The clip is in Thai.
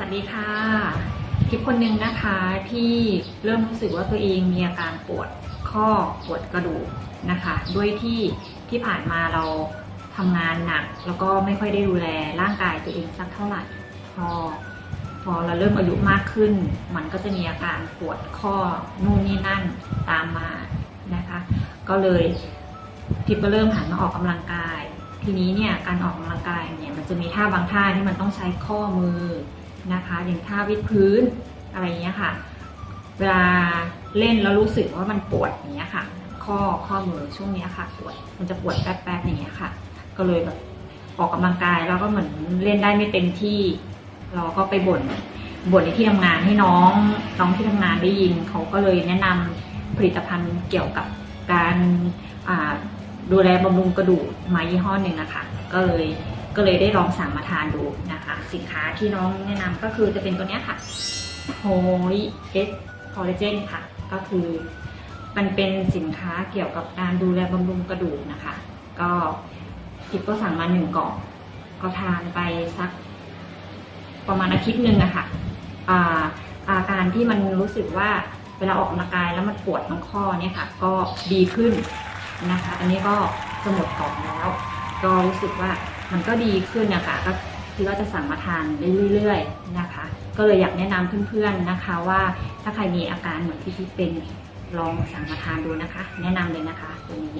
สวัสดีค่ะคลิปคนหนึ่งนะคะที่เริ่มรู้สึกว่าตัวเองมีอาการปวดข้อปวดกระดูกนะคะ ด้วยที่ที่ผ่านมาเราทำงานหนัก แล้วก็ไม่ค่อยได้ดูแลร่างกายตัวเองสักเท่าไหร่พอพอเราเริ่มอายุมากขึ้น มันก็จะมีอาการปวดข้อนู่นนี่นั่นตามมานะคะ ก็เลยทิพย์ก็เริ่มหันมาออกกำลังกาย ทีนี้เนี่ยการออกกำลังกายเนี่ยมันจะมีท่าบางท่าที่มันต้องใช้ข้อมือ นะคะ อย่างท่าวิดพื้นอะไรอย่างเงี้ยค่ะ เวลาเล่นแล้วรู้สึกว่ามันปวดอย่างเงี้ยค่ะ ข้อข้อมือช่วงเนี้ยค่ะปวดมันจะปวดแป๊บๆอย่างเงี้ยค่ะ ก็เลยแบบออกกำลังกายแล้วก็เหมือนเล่นได้ไม่เต็มที่ เราก็ไปบ่นบ่นในที่ทำงานให้น้องน้องที่ทำงานได้ยินเขาก็เลยแนะนำผลิตภัณฑ์เกี่ยวกับการดูแลบำรุงกระดูกมายี่ห้อหนึ่งนะคะก็เลย ก็เลยได้ลองสั่งมาทานดูนะคะ สินค้าที่น้องแนะนำก็คือจะเป็นตัวนี้ค่ะ Holy S Collagen ค่ะ ก็คือมันเป็นสินค้าเกี่ยวกับการดูแลบำรุงกระดูกนะคะ ก็ทิปก็สั่งมาหนึ่งกล่องก็ทานไปสักประมาณอาทิตย์หนึ่งอะคะอ่าอาการที่มันรู้สึกว่าเวลาออกกำลังกายแล้วมันปวดตรงข้อเนี่ยค่ะ ก็ดีขึ้นนะคะ อันนี้ก็จะหมดกล่องแล้ว ก็รู้สึกว่า มันก็ดีขึ้นนะคะก็คือว่าจะสั่งมาทานได้เรื่อยๆนะคะ ก็เลยอยากแนะนำเพื่อนๆนะคะว่าถ้าใครมีอาการเหมือนที่พี่เป็นลองสั่งมาทานดูนะคะ แนะนำเลยนะคะตัวนี้